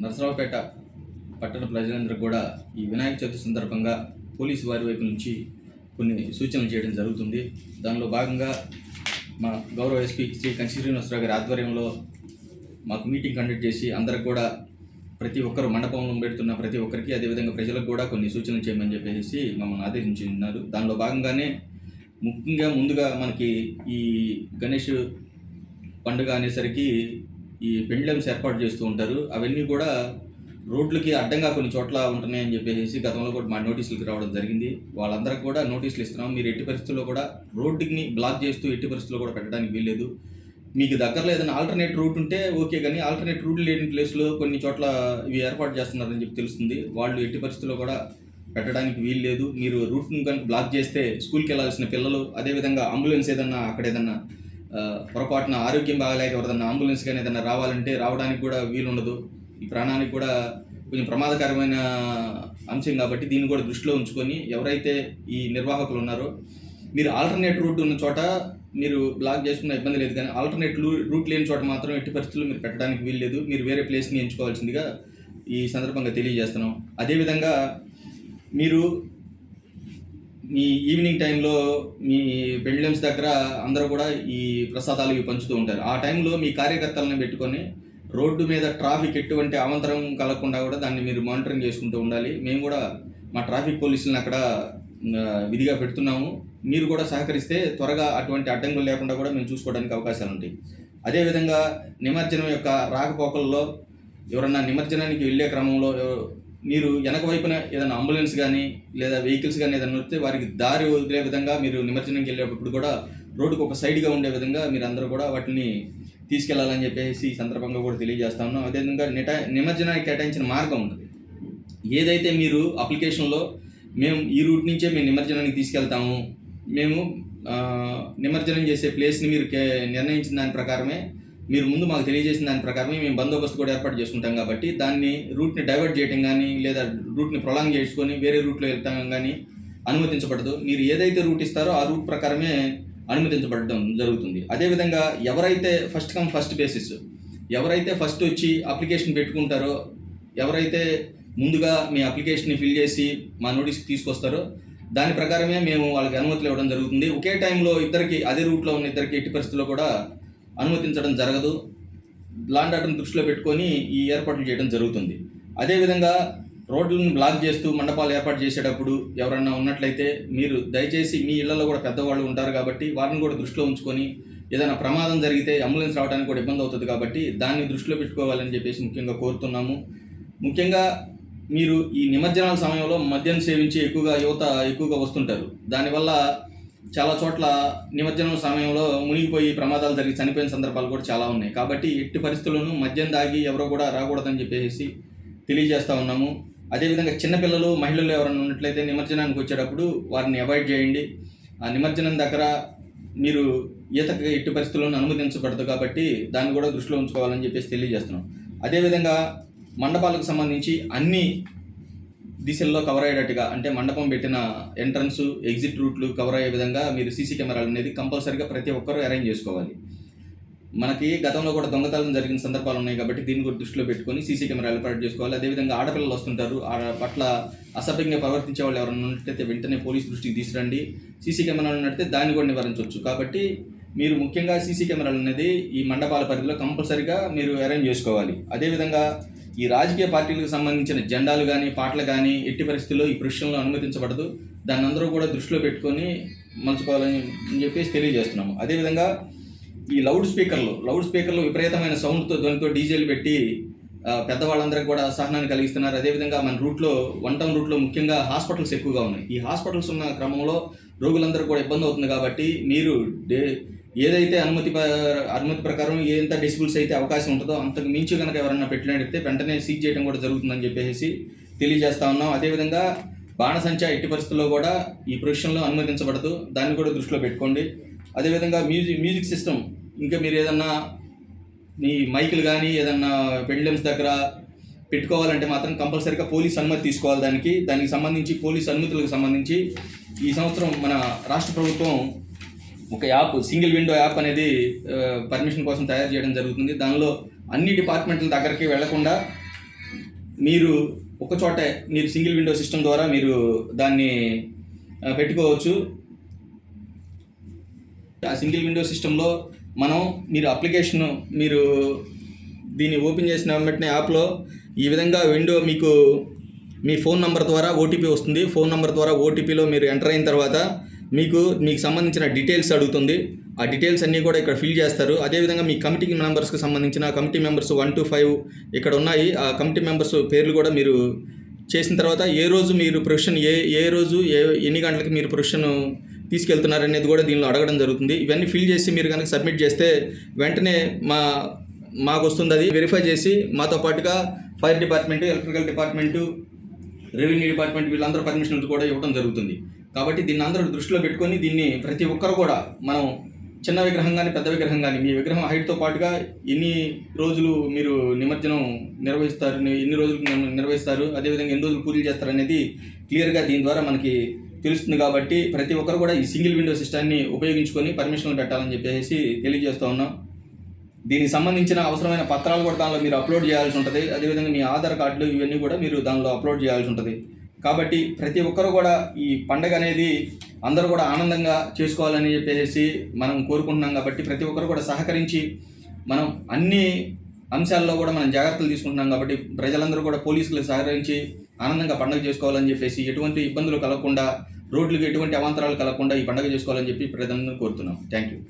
నరసరావుపేట పట్టణ ప్రజలందరూ కూడా ఈ వినాయక చవితి సందర్భంగా పోలీసు వారి వైపు నుంచి కొన్ని సూచనలు చేయడం జరుగుతుంది. దానిలో భాగంగా మా గౌరవ ఎస్పీ శ్రీ కంచి శ్రీనివాసరావు గారి ఆధ్వర్యంలో మాకు మీటింగ్ కండక్ట్ చేసి అందరికి కూడా ప్రతి ఒక్కరు మండపంలో పెడుతున్న ప్రతి ఒక్కరికి అదేవిధంగా ప్రజలకు కూడా కొన్ని సూచనలు చేయమని చెప్పేసి మమ్మల్ని ఆదేశించి ఉన్నారు దానిలో భాగంగానే ముఖ్యంగా ముందుగా మనకి ఈ గణేష్ పండుగ అనేసరికి ఈ పెండ్లమ్స్ ఏర్పాటు చేస్తూ ఉంటారు. అవన్నీ కూడా రోడ్లకి అడ్డంగా కొన్ని చోట్ల ఉంటున్నాయని చెప్పేసి గతంలో కూడా మా నోటీసులకు రావడం జరిగింది. వాళ్ళందరికీ కూడా నోటీసులు ఇస్తున్నాం. మీరు ఎట్టి పరిస్థితుల్లో కూడా రోడ్డుని బ్లాక్ చేస్తూ ఎట్టి పరిస్థితుల్లో కూడా పెట్టడానికి వీల్లేదు. మీకు దగ్గరలో ఏదైనా ఆల్టర్నేట్ రూట్ ఉంటే ఓకే కానీ ఆల్టర్నేట్ రూట్ లేని ప్లేస్లో కొన్ని చోట్ల ఇవి ఏర్పాటు చేస్తున్నారని చెప్పి తెలుస్తుంది. వాళ్ళు ఎట్టి పరిస్థితుల్లో కూడా పెట్టడానికి వీలు లేదు మీరు రూట్ను కనుక బ్లాక్ చేస్తే స్కూల్కి వెళ్ళాల్సిన పిల్లలు అదేవిధంగా అంబులెన్స్ ఏదన్నా అక్కడ ఏదన్నా పొరపాటున ఆరోగ్యం బాగలేక ఎవరిదన్నా అంబులెన్స్ కానీ ఏదైనా రావాలంటే రావడానికి కూడా వీలుండదు. ఈ ప్రాణానికి కూడా కొంచెం ప్రమాదకరమైన అంశం కాబట్టి దీన్ని కూడా దృష్టిలో ఉంచుకొని ఎవరైతే ఈ నిర్వాహకులు ఉన్నారో మీరు ఆల్టర్నేట్ రూట్ ఉన్న చోట మీరు బ్లాక్ చేసుకున్న ఇబ్బంది లేదు కానీ ఆల్టర్నేట్ రూట్ లేని చోట మాత్రం ఎట్టి పరిస్థితుల్లో మీరు పెట్టడానికి వీలు లేదు మీరు వేరే ప్లేస్ని ఎంచుకోవాల్సిందిగా ఈ సందర్భంగా తెలియజేస్తున్నాం. అదేవిధంగా మీరు మీ ఈవినింగ్ టైంలో మీ పెండ్లెమ్స్ దగ్గర అందరూ కూడా ఈ ప్రసాదాలు ఇవి పంచుతూ ఉంటారు. ఆ టైంలో మీ కార్యకర్తలను పెట్టుకొని రోడ్డు మీద ట్రాఫిక్ ఎటువంటి అవంతరం కలగకుండా కూడా దాన్ని మీరు మానిటరింగ్ చేసుకుంటూ ఉండాలి. మేము కూడా మా ట్రాఫిక్ పోలీసులను అక్కడ విధిగా పెడుతున్నాము. మీరు కూడా సహకరిస్తే త్వరగా అటువంటి అడ్డంకులు లేకుండా కూడా మేము చూసుకోవడానికి అవకాశాలు ఉంటాయి. అదేవిధంగా నిమజ్జనం యొక్క రాకపోకల్లో ఎవరన్నా నిమజ్జనానికి వెళ్ళే క్రమంలో మీరు వెనక వైపున ఏదైనా అంబులెన్స్ కానీ లేదా వెహికల్స్ కానీ ఏదైనా వస్తే వారికి దారి వదిలే విధంగా మీరు నిమజ్జనంకి వెళ్ళేటప్పుడు కూడా రోడ్డుకు ఒక సైడ్గా ఉండే విధంగా మీరు అందరూ కూడా వాటిని తీసుకెళ్ళాలని చెప్పేసి ఈ సందర్భంగా కూడా తెలియజేస్తా ఉన్నాం. అదేవిధంగా నిట నిమజ్జనానికి కేటాయించిన మార్గం ఉంటుంది ఏదైతే మీరు అప్లికేషన్లో మేము ఈ రూట్ నుంచే మేము నిమజ్జనానికి తీసుకెళ్తాము మేము నిమజ్జనం చేసే ప్లేస్ని మీరు కే- నిర్ణయించిన దాని ప్రకారమే మీరు ముందు మాకు తెలియజేసిన దాని ప్రకారమే మేము బందోబస్తు కూడా ఏర్పాటు చేసుకుంటాం కాబట్టి దాన్ని రూట్ని డైవర్ట్ చేయడం కానీ లేదా రూట్ని ప్రొలాంగ్ చేసుకొని వేరే రూట్లో వెళ్తాం కానీ అనుమతించబడదు. మీరు ఏదైతే రూట్ ఇస్తారో ఆ రూట్ ప్రకారమే అనుమతించబడడం జరుగుతుంది. అదేవిధంగా ఎవరైతే ఫస్ట్ కమ్ ఫస్ట్ బేసిస్ ఎవరైతే ఫస్ట్ వచ్చి అప్లికేషన్ పెట్టుకుంటారో ఎవరైతే ముందుగా మీ అప్లికేషన్ని ఫిల్ చేసి మా నోటీస్ తీసుకొస్తారో దాని ప్రకారమే మేము వాళ్ళకి అనుమతులు ఇవ్వడం జరుగుతుంది. ఒకే టైంలో ఇద్దరికి అదే రూట్లో ఉన్న ఇద్దరికి ఎట్టి పరిస్థితుల్లో కూడా అనుమతించడం జరగదు. లాండ్ దృష్టిలో పెట్టుకొని ఈ ఏర్పాట్లు చేయడం జరుగుతుంది. అదేవిధంగా రోడ్లను బ్లాక్ చేస్తూ మండపాలు ఏర్పాటు చేసేటప్పుడు ఎవరన్నా ఉన్నట్లయితే మీరు దయచేసి మీ ఇళ్ళలో కూడా పెద్దవాళ్ళు ఉంటారు కాబట్టి వారిని కూడా దృష్టిలో ఉంచుకొని ఏదైనా ప్రమాదం జరిగితే అంబులెన్స్ రావడానికి కూడా ఇబ్బంది అవుతుంది కాబట్టి దాన్ని దృష్టిలో పెట్టుకోవాలని చెప్పేసి ముఖ్యంగా కోరుతున్నాము. ముఖ్యంగా మీరు ఈ నిమజ్జనాల సమయంలో మద్యం సేవించి ఎక్కువగా యువత ఎక్కువగా వస్తుంటారు. దానివల్ల చాలా చోట్ల నిమజ్జనం సమయంలో మునిగిపోయి ప్రమాదాలు జరిగి చనిపోయిన సందర్భాలు కూడా చాలా ఉన్నాయి. కాబట్టి ఎట్టి పరిస్థితుల్లోనూ మద్యం దాగి ఎవరో కూడా రాకూడదని చెప్పేసి తెలియజేస్తూ ఉన్నాము. అదేవిధంగా చిన్నపిల్లలు మహిళలు ఎవరైనా ఉన్నట్లయితే నిమజ్జనానికి వచ్చేటప్పుడు వారిని అవాయిడ్ చేయండి. ఆ నిమజ్జనం దగ్గర మీరు ఈతకి ఎట్టి పరిస్థితుల్లోనూ అనుమతించబడదు కాబట్టి దాన్ని కూడా దృష్టిలో ఉంచుకోవాలని చెప్పేసి తెలియజేస్తున్నాం. అదేవిధంగా మండపాలకు సంబంధించి అన్ని దిశల్లో కవర్ అయ్యేటట్టుగా అంటే మండపం పెట్టిన ఎంట్రన్స్ ఎగ్జిట్ రూట్లు కవర్ అయ్యే విధంగా మీరు సీసీ కెమెరాలు అనేది కంపల్సరీగా ప్రతి ఒక్కరూ అరేంజ్ చేసుకోవాలి. మనకి గతంలో కూడా దొంగతనం జరిగిన సందర్భాలు ఉన్నాయి కాబట్టి దీన్ని కూడా దృష్టిలో పెట్టుకొని సీసీ కెమెరా ఏర్పాటు చేసుకోవాలి. అదేవిధంగా ఆడపిల్లలు వస్తుంటారు ఆడ పట్ల అసభ్యంగా ప్రవర్తించే వాళ్ళు ఎవరైనా ఉన్నట్టయితే వెంటనే పోలీస్ దృష్టికి తీసుకురండి. సీసీ కెమెరాలు ఉన్నట్లయితే దాన్ని కూడా నివారించవచ్చు. కాబట్టి మీరు ముఖ్యంగా సీసీ కెమెరాలు అనేది ఈ మండపాల పరిధిలో కంపల్సరీగా మీరు అరేంజ్ చేసుకోవాలి. అదేవిధంగా ఈ రాజకీయ పార్టీలకు సంబంధించిన జెండాలు కానీ పాటలు కానీ ఎట్టి పరిస్థితుల్లో ఈ దృశ్యంలో అనుమతించబడదు. దాన్ని అందరూ కూడా దృష్టిలో పెట్టుకొని మలుచుకోవాలని చెప్పేసి తెలియజేస్తున్నాము. అదేవిధంగా ఈ లౌడ్ స్పీకర్లు లౌడ్ స్పీకర్లు విపరీతమైన సౌండ్తో ధ్వనితో డీజేలు పెట్టి పెద్దవాళ్ళందరికీ కూడా సహనాన్ని కలిగిస్తున్నారు. అదేవిధంగా మన రూట్లో వన్ టౌన్ రూట్లో ముఖ్యంగా హాస్పిటల్స్ ఎక్కువగా ఉన్నాయి. ఈ హాస్పిటల్స్ ఉన్న క్రమంలో రోగులందరూ కూడా ఇబ్బంది అవుతుంది కాబట్టి మీరు డే ఏదైతే అనుమతి ప- అనుమతి ప్రకారం ఎంత డిసిబుల్స్ అయితే అవకాశం ఉంటుందో అంతకు మించి కనుక ఎవరన్నా పెట్టినట్టయితే వెంటనే సీజ్ చేయడం కూడా జరుగుతుందని చెప్పేసి తెలియజేస్తా ఉన్నాం. అదేవిధంగా బాణసంచా ఎట్టి పరిస్థితుల్లో కూడా ఈ ప్రొఫెషన్లో అనుమతించబడదు. దాన్ని కూడా దృష్టిలో పెట్టుకోండి. అదేవిధంగా మ్యూజిక్ మ్యూజిక్ సిస్టమ్. ఇంకా మీరు ఏదన్నా మీ మైకులు కానీ ఏదన్నా పెండ్లమ్స్ దగ్గర పెట్టుకోవాలంటే మాత్రం కంపల్సరీగా పోలీస్ అనుమతి తీసుకోవాలి దానికి. దానికి సంబంధించి పోలీస్ అనుమతులకు సంబంధించి ఈ సంవత్సరం మన రాష్ట్ర ప్రభుత్వం ఒక యాప్ సింగిల్ విండో యాప్ అనేది పర్మిషన్ కోసం తయారు చేయడం జరుగుతుంది. దానిలో అన్ని డిపార్ట్మెంట్ల దగ్గరికి వెళ్ళకుండా మీరు ఒక చోట మీరు సింగిల్ విండో సిస్టమ్ ద్వారా మీరు దాన్ని పెట్టుకోవచ్చు. ఆ సింగిల్ విండో సిస్టంలో మనం మీరు అప్లికేషన్ మీరు దీన్ని ఓపెన్ చేసిన వెంటనే యాప్లో ఈ విధంగా విండో మీకు మీ ఫోన్ నంబర్ ద్వారా ఓటీపీ వస్తుంది. ఫోన్ నంబర్ ద్వారా ఓటీపీలో మీరు ఎంటర్ అయిన తర్వాత మీకు మీకు సంబంధించిన డీటెయిల్స్ అడుగుతుంది. ఆ డీటెయిల్స్ అన్నీ కూడా ఇక్కడ ఫిల్ చేస్తారు. అదేవిధంగా మీ కమిటీ మెంబర్స్కి సంబంధించిన committee members one two five ఇక్కడ ఉన్నాయి. ఆ కమిటీ మెంబర్స్ పేర్లు కూడా మీరు చేసిన తర్వాత ఏ రోజు మీరు ప్రొఫెషన్ ఏ ఏ రోజు ఏ ఎన్ని గంటలకు మీరు ప్రొఫెషన్ తీసుకెళ్తున్నారు అనేది కూడా దీనిలో అడగడం జరుగుతుంది. ఇవన్నీ ఫిల్ చేసి మీరు కనుక సబ్మిట్ చేస్తే వెంటనే మా మాకు వస్తుంది. అది వెరిఫై చేసి మాతో పాటుగా fire department electrical department revenue department వీళ్ళందరూ పర్మిషన్లు కూడా ఇవ్వడం జరుగుతుంది. కాబట్టి దీన్ని అందరూ దృష్టిలో పెట్టుకొని దీన్ని ప్రతి ఒక్కరు కూడా మనం చిన్న విగ్రహం కానీ పెద్ద విగ్రహం కానీ మీ విగ్రహం హైట్తో పాటుగా ఎన్ని రోజులు మీరు నిమజ్జనం నిర్వహిస్తారు ఎన్ని రోజులు నిర్వహిస్తారు అదేవిధంగా ఎన్ని రోజులు పూజలు చేస్తారు అనేది క్లియర్గా దీని ద్వారా మనకి తెలుస్తుంది కాబట్టి ప్రతి ఒక్కరు కూడా ఈ సింగిల్ విండో సిస్టాన్ని ఉపయోగించుకొని పర్మిషన్లు పెట్టాలని చెప్పేసి తెలియజేస్తూ ఉన్నాం. దీనికి సంబంధించిన అవసరమైన పత్రాలు కూడా దానిలో మీరు అప్లోడ్ చేయాల్సి ఉంటుంది. అదేవిధంగా మీ ఆధార్ కార్డులు ఇవన్నీ కూడా మీరు దానిలో అప్లోడ్ చేయాల్సి ఉంటుంది. కాబట్టి ప్రతి ఒక్కరు కూడా ఈ పండగ అనేది అందరూ కూడా ఆనందంగా చేసుకోవాలని చెప్పేసి మనం కోరుకుంటున్నాం కాబట్టి ప్రతి ఒక్కరు కూడా సహకరించి మనం అన్ని అంశాల్లో కూడా మనం జాగ్రత్తలు తీసుకుంటున్నాం కాబట్టి ప్రజలందరూ కూడా పోలీసులు సహకరించి ఆనందంగా పండుగ చేసుకోవాలని చెప్పేసి ఎటువంటి ఇబ్బందులు కలగకుండా రోడ్లకు ఎటువంటి అవాంతరాలు కలగకుండా ఈ పండుగ చేసుకోవాలని చెప్పి ప్రజలందరూ కోరుతున్నాం. Thank you.